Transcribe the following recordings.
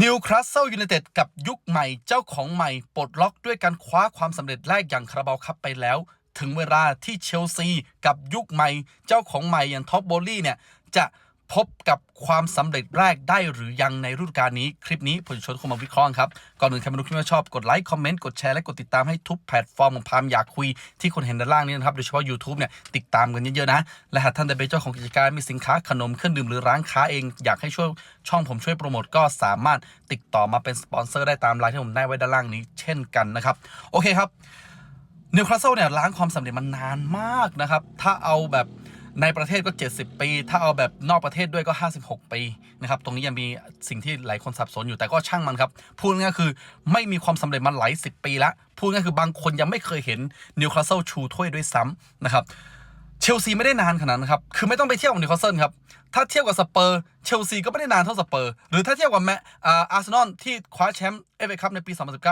นิวคาสเซิลยูไนเต็ดกับยุคใหม่เจ้าของใหม่ปลดล็อกด้วยการคว้าความสำเร็จแรกอย่างคาราบาลคัพไปแล้ว ถึงเวลาที่เชลซีกับยุคใหม่เจ้าของใหม่อย่างท็อปโบลี่เนี่ยจะ พบกับความสำเร็จแรกได้หรือยังในฤดูกาลนี้ คลิปนี้ผมจะชวนคนมาวิเคราะห์ครับ ก่อนอื่นใครมาดูคลิปแล้วชอบกดไลค์ คอมเมนต์ กดแชร์และกดติดตามให้ทุกแพลตฟอร์มของพามอยากคุยที่คนเห็นด้านล่างนี้นะครับ โดยเฉพาะ YouTube เนี่ยติดตามกันเยอะๆนะ และหากท่านใดเป็นเจ้าของกิจการมีสินค้าขนมเครื่องดื่มหรือร้านค้าเองอยากให้ช่วยช่องผมช่วยโปรโมทก็สามารถติดต่อมาเป็นสปอนเซอร์ได้ตามไลน์ที่ผมได้ไว้ด้านล่างนี้ เช่นกันนะครับโอเคครับนิวคาสเซิลเนี่ยล้างความสำเร็จมันนานมากนะครับถ้าเอาแบบ ในประเทศก็ 70 ปี ถ้าเอาแบบนอกประเทศด้วยก็ 56 ปีนะครับ ตรงนี้ยังมีสิ่งที่หลายคนสับสนอยู่แต่ก็ช่างมันครับ พูดง่ายคือไม่มีความสำเร็จมาหลายสิบปีล้วพูดง่ายคือบางคนยังไม่เคยเห็นนิวคาสเซิลชูถ้วยด้วยซ้ำนะครับเชลซีไม่ได้นานขนาดนั้นครับ คือไม่ต้องไปเที่ยบกับนิวคาสเซิลครับ ถ้าเทียบกับสเปอร์ เชลซีก็ไม่ได้นานเท่าสเปอร์ หรือถ้าเทียบกับแมอาอาร์เซนอลที่คว้าแชมป์เอฟเอคัพในปี 2019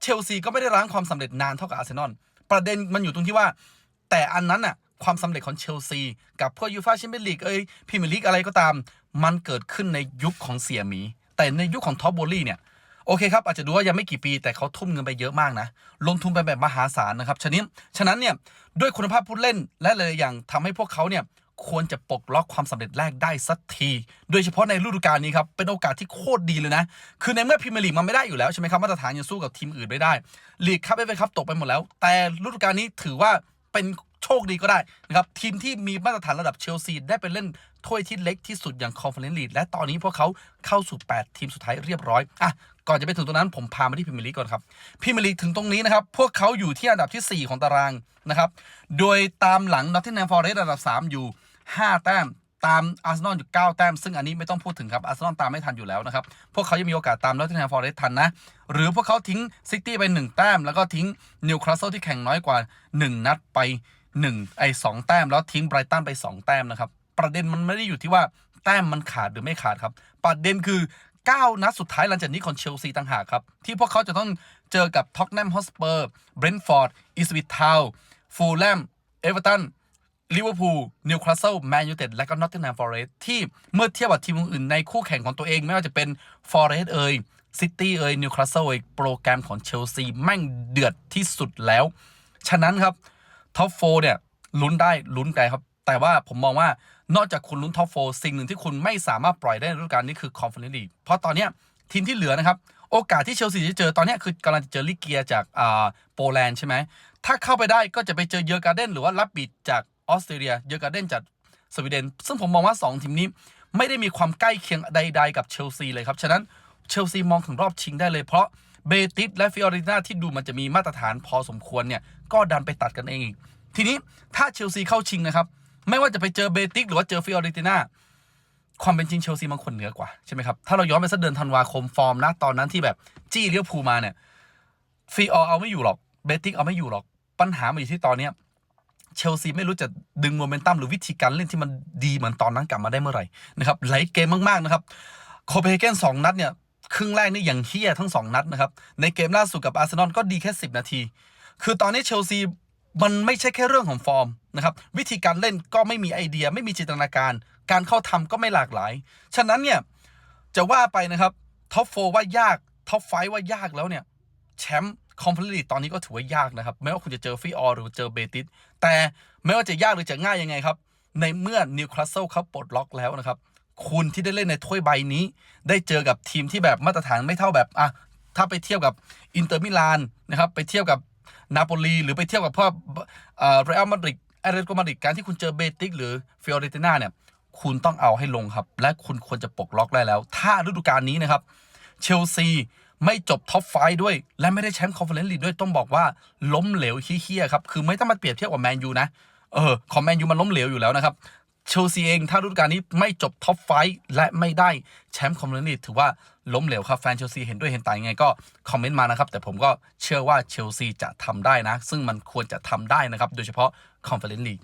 เชลซีก็ไม่ได้ร้างความสำเร็จนานเท่ากับอาร์เซนอล ประเด็นมันอยู่ตรงที่ว่า แต่อันนั้นน่ะ ความสำเร็จของเชลซี กับพวกยูฟ่าแชมเปี้ยนลีกเอ้ยพรีเมียร์ลีกอะไรก็ตาม มันเกิดขึ้นในยุคของเสียหมี แต่ในยุคของท็อปโบลี่เนี่ยโอเคครับ อาจจะดูว่ายังไม่กี่ปีแต่เขาทุ่มเงินไปเยอะมากนะ ลงทุนไปแบบมหาศาลนะครับฉะนั้ฉะนั้นเนี่ยด้วยคุณภาพผู้เล่นและหลายอย่างทำให้พวกเขาเนี่ยควรจะปลดล็อกความสำเร็จแรกได้สักที โดยเฉพาะในฤดูกาลนี้ครับ เป็นโอกาสที่โคตรดีเลยนะ คือในเมื่อพรีเมียร์ลีกมันไม่ได้อยู่แล้วใช่ไหมครับ มาตรฐานยังสู้กับทีมอื่นไม่ได้ ลีกครับเอฟเอครับตกไปหมดแล้ว แต่ฤดูกาลนี้ถือว่าเป็น โชคดีก็ได้นะครับทีมที่มีมาตรฐานระดับเชลซีได้ไปเล่นถ้วยที่เล็กที่สุดอย่างคอนเฟอเรนซ์ลีกและตอนนี้พวกเขาเข้าสู่ 8 ทีมสุดท้ายเรียบร้อยอะก่อนจะไปถึงตรงนั้นผมพามาที่พรีเมลีก่อนครับพรีเมลีถึงตรงนี้นะครับ พวกเขาอยู่ที่อันดับทีสี่ 4 ของตารางนะครับ โดยตามหลังนอตติงแฮมฟอร์เรสต์อันดับ 3 อยู่ 5 แต้มตามอาร์เซนอลอยู่ 9 แต้ม ซึ่งอันนี้ไม่ต้องพูดถึงครับ อาร์เซนอลตามไม่ทันอยู่แล้วนะครับ พวกเขายังมีโอกาสตามนอตติงแฮมฟอร์เรสต์ทันนะ หรือพวกเขาทิ้งซิตี้ไป 1 แต้ม แล้วก็ทิ้งนิวคาสเซิลที่แข่งน้อยกว่า 1 นัดไป 1ไอ้สแต้มแล้วทิ้งไบรตันไป 2 แต้มนะครับ ประเด็นมันไม่ได้อยู่ที่ว่าแต้มมันขาดหรือไม่ขาดครับ ประเด็นคือ 9 นัดสุดท้ายหลังจากนี้ของเชลซีต่างหากครับ ที่พวกเขาจะต้องเจอกับท็อกแนมฮอสเปอร์เบรนท์ฟอร์ดอิสวิททาวฟูลแลมเอเวอร์ตันลิเวอร์พูลนิวคาสเซิลแมนยูเต็ดและก็นอตติงแฮมฟอร์เรสต์ที่เมื่อเทียบกับทีมอื่นในคู่แข่งของตัวเอง ไม่ว่าจะเป็นฟอร์เรสต์เอ่ยซิตี้เอ่ยนิวคาสเซิลเอ่ยโปรแกรมของเชลซีแม่งเดือดที่สุดแล้ว ฉะนั้นครับ ท็อปโฟเนี่ยลุ้นได้ลุ้นไกลครับ แต่ว่าผมมองว่านอกจากคุณลุ้นท็อปโฟสิ่งหนึ่งที่คุณไม่สามารถปล่อยได้ในฤดูกาลนี้คือคอนเฟอเรนซ์ลีกเพราะตอนเนี้ยทีมที่เหลือนะครับ โอกาสที่เชลซีจะเจอตอนนี้คือกำลังจะเจอลิเกียจากอ่าโปแลนด์ใช่ไหมถ้าเข้าไปได้ก็จะไปเจอเยอร์การ์เดนหรือว่ารับบิดจากออสเตรเลีย เยอร์การ์เดนจากสวีเดน ซึ่งผมมองว่า 2 ทีมนี้ ไม่ได้มีความใกล้เคียงใด ๆ กับเชลซีเลยครับ ฉะนั้นเชลซีมองถึงรอบชิงได้เลยเพราะ เบติสและฟิออริน่าที่ดูมันจะมีมาตรฐานพอสมควรเนี่ยก็ดันไปตัดกันเองอีก ทีนี้ถ้าเชลซีเข้าชิงนะครับ ไม่ว่าจะไปเจอเบติสหรือว่าเจอฟิออริน่าความเป็นจริงเชลซีมันควรเหนือกว่าใช่ไหมครับ ถ้าเราย้อนไปสักเดือนธันวาคมฟอร์มนะตอนนั้นที่แบบจี้เลี้ยวภูมาเนี่ยฟีออเอาไม่อยู่หรอกเบติกเอาไม่อยู่หรอกปัญหามันอยู่ที่ตอนเนี้ยเชลซีไม่รู้จะดึงโมเมนตัมหรือวิธีการเล่นที่มันดีเหมือนตอนนั้นกลับมาได้เมื่อไหร่นะครับไหลเกมมากๆนะครับโคเปนเฮเกนสองนัดเนี่ย ครึ่งแรกนี่อย่างเฮี้ยทั้งสองนัดนะครับ ในเกมล่าสุดกับอาร์เซนอลก็ดีแค่ 10 นาที คือตอนนี้เชลซีมันไม่ใช่แค่เรื่องของฟอร์มนะครับวิธีการเล่นก็ไม่มีไอเดียไม่มีจินตนาการ การเข้าทำก็ไม่หลากหลาย ฉะนั้นเนี่ยจะว่าไปนะครับท็อปโฟว่ายากท็อปไฟว่ายากแล้วเนี่ยแชมป์คอมเพลีตอนนี้ก็ถือว่ายากนะครับไม่ว่าคุณจะเจอฟีออร์หรือเจอเบติสแต่ไม่ว่าจะยากหรือจะง่ายยังไงครับในเมื่อนิวคาสเซิลเขาปลดล็อกแล้วนะครับ คุณที่ได้เล่นในถ้วยใบนี้ ได้เจอกับทีมที่แบบมาตรฐานไม่เท่าแบบอะถ้าไปเทียบกับอินเตอร์มิลานนะครับไปเทียบกับนาโปลีหรือไปเทียบกับพวกเอ่อเรอัลมาดริดแอตเลติโกมาดริดการที่คุณเจอเบติกหรือฟิออเรติน่าเนี่ยคุณต้องเอาให้ลงครับ และคุณควรจะปลดล็อกได้แล้ว ถ้าฤดูกาลนี้นะครับเชลซีไม่จบท็อปไฟด้วย และไม่ได้แชมป์คอนเฟอเรนซ์ลีกด้วยต้องบอกว่าล้มเหลวเฮี้ยๆครับ คือไม่ต้องมาเปรียบเทียบกับแมนยูนะ เออของแมนยูมันล้มเหลวอยู่แล้วนะครับ เชลซีเองถ้าฤดูกาลนี้ไม่จบท็อปไฟและไม่ได้แชมป์คอมเฟอเรนซ์ลีกถือว่าล้มเหลวครับ แฟนเชลซีเห็นด้วยเห็นต่างยังไงก็คอมเมนต์มานะครับ แต่ผมก็เชื่อว่าเชลซีจะทำได้นะ ซึ่งมันควรจะทำได้นะครับ โดยเฉพาะคอนเฟอเรนซ์ลีก